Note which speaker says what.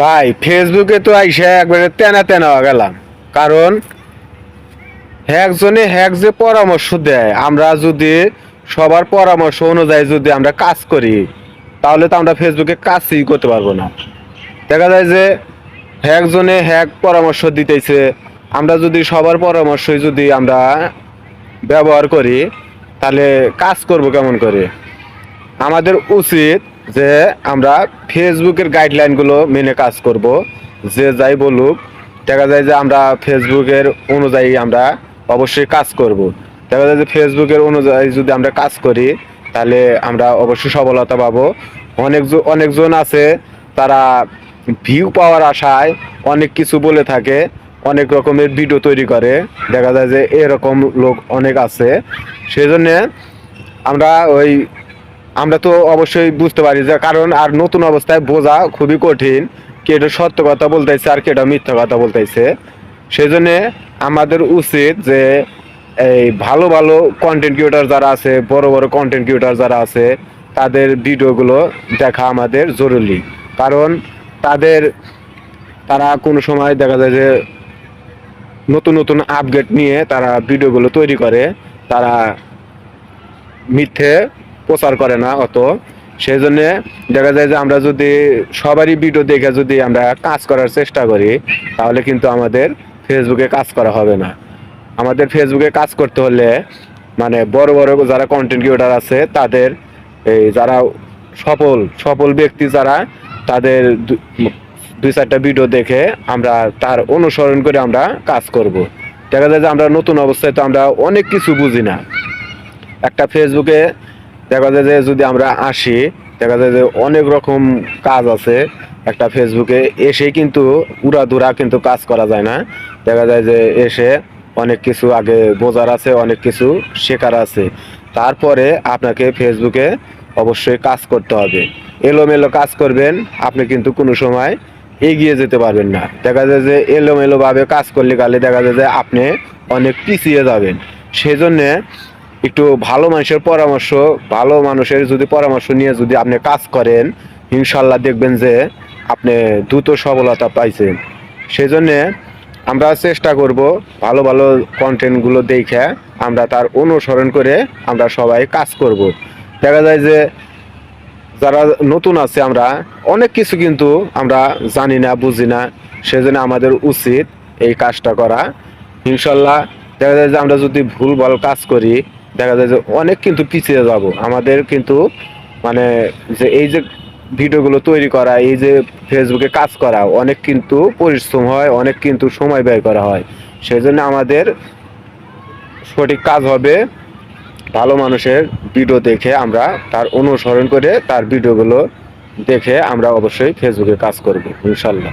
Speaker 1: ভাই ফেসবুকে তো আইসা একবারে তেনা তেনা গেলাম। কারণ একজনে হ্যাক যে পরামর্শ দেয়, আমরা যদি সবার পরামর্শ অনুযায়ী যদি আমরা কাজ করি, তাহলে তো আমরা ফেসবুকে কাজই করতে পারব না। দেখা যায় যে একজনে হ্যাক পরামর্শ দিতেছে, আমরা যদি সবার পরামর্শই যদি আমরা ব্যবহার করি, তাহলে কাজ করব কেমন করে? আমাদের উচিত যে আমরা ফেসবুকের গাইডলাইনগুলো মেনে কাজ করব, যে যাই বলুক, দেখা যায় যে আমরা ফেসবুকের অনুযায়ী আমরা অবশ্যই কাজ করব। দেখা যায় যে ফেসবুকের অনুযায়ী যদি আমরা কাজ করি, তাহলে আমরা অবশ্যই সফলতা পাবো। অনেক অনেকজন আছে, তারা ভিউ পাওয়ার আশায় অনেক কিছু বলে থাকে, অনেক রকমের ভিডিও তৈরি করে। দেখা যায় যে এরকম লোক অনেক আছে। সেজন্য আমরা ওই আমরা তো অবশ্যই বুঝতে পারি যে কারণ আর নতুন অবস্থায় বোঝা খুবই কঠিন কেটা সত্য কথা বলতেছে আর কেটা মিথ্যা কথা বলতেছে। সেই জন্য আমাদের উচিত যে এই ভালো ভালো কন্টেন্ট ক্রিয়েটার যারা আছে, বড় বড় কন্টেন্ট ক্রিয়েটার যারা আছে, তাদের ভিডিওগুলো দেখা আমাদের জরুরি। কারণ তাদের, তারা কোনো সময় দেখা যায় যে নতুন নতুন আপডেট নিয়ে তারা ভিডিওগুলো তৈরি করে, তারা মিথ্যে প্রচার করে না অত। সেই জন্য দেখা যায় যে আমরা যদি সবারই ভিডিও দেখে যদি আমরা কাজ করার চেষ্টা করি, তাহলে কিন্তু আমাদের ফেসবুকে কাজ করা হবে না। আমাদের ফেসবুকে কাজ করতে হলে মানে বড় বড় যারা কন্টেন্ট ক্রিয়েটার আছে, তাদের এই যারা সফল সফল ব্যক্তি যারা, তাদের দুই চারটা ভিডিও দেখে আমরা তার অনুসরণ করে আমরা কাজ করব। দেখা যায় যে আমরা নতুন অবস্থায় তো আমরা অনেক কিছু বুঝি না। একটা ফেসবুকে দেখা যায় যে যদি আমরা আসি, দেখা যায় যে অনেক রকম কাজ আছে। একটা ফেসবুকে এসে কিন্তু উড়াধুরা কিন্তু কাজ করা যায় না। দেখা যায় যে এসে অনেক কিছু আগে বোঝার আছে, অনেক কিছু শেখার আছে। তারপরে আপনাকে ফেসবুকে অবশ্যই কাজ করতে হবে। এলোমেলো কাজ করবেন, আপনি কিন্তু কোনো সময় এগিয়ে যেতে পারবেন না। দেখা যায় যে এলোমেলোভাবে কাজ করলে গালে দেখা যায় যে আপনি অনেক পিছিয়ে যাবেন। সেজন্যে একটু ভালো মানুষের পরামর্শ, ভালো মানুষের যদি পরামর্শ নিয়ে যদি আপনি কাজ করেন, ইনশাল্লাহ দেখবেন যে আপনি দ্রুত সফলতা পাইছেন। সেই জন্যে আমরা চেষ্টা করব ভালো ভালো কন্টেন্টগুলো দেখে আমরা তার অনুসরণ করে আমরা সবাই কাজ করব। দেখা যায় যে যারা নতুন আছে আমরা, অনেক কিছু কিন্তু আমরা জানি না, বুঝি না। সেজন্য আমাদের উচিত এই কাজটা করা। ইনশাল্লাহ দেখা যায় যে আমরা যদি ভুল ভালো কাজ করি দেখা যায় যে অনেক কিন্তু পিছিয়ে যাব। আমাদের কিন্তু মানে যে এই যে ভিডিওগুলো তৈরি করা, এই যে ফেসবুকে কাজ করা, অনেক কিন্তু পরিশ্রম হয়, অনেক কিন্তু সময় ব্যয় করা হয়। সেই জন্য আমাদের সঠিক কাজ হবে। ভালো মানুষের ভিডিও দেখে আমরা তার অনুসরণ করে তার ভিডিওগুলো দেখে আমরা অবশ্যই ফেসবুকে কাজ করব, ইনশাল্লাহ।